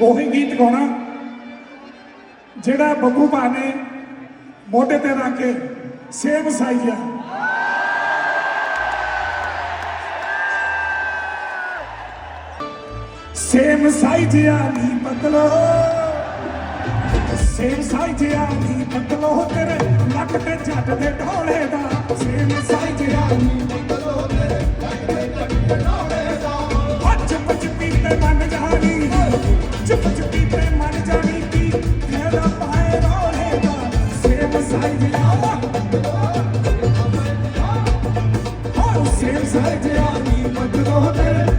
ਉਹੀ ਗੀਤ ਗਾਉਣਾ, ਜਿਹੜਾ ਬੱਬੂ ਭਾ ਨੇ ਮੋਢੇ ਤੇ ਰੱਖ ਕੇ ਸੇਮ ਸਾਈਆ ਸੇਮ ਸਾਈਜ਼ ਆ ਬਦਲੋ ਸੇਮ ਸਾਈਜ਼ ਆ ਬਦਲੋ ਤੇਰੇ ਲੱਕ ਤੇ ਜੱਟ ਦੇ ਢੋਲੇ ਦਾ। ਸੇਮ ਸਾਈਜ਼ ਆ ਬਦਲੋ ਤੇਰੇ ਲੱਕ ਤੇ ਜੱਟ ਦੇ ਢੋਲੇ ਦਾ। ਹੱਥ ਪਚ ਪੀਤੇ ਮਨ ਜਾਣੀ Sevseydi yani Makedonya'da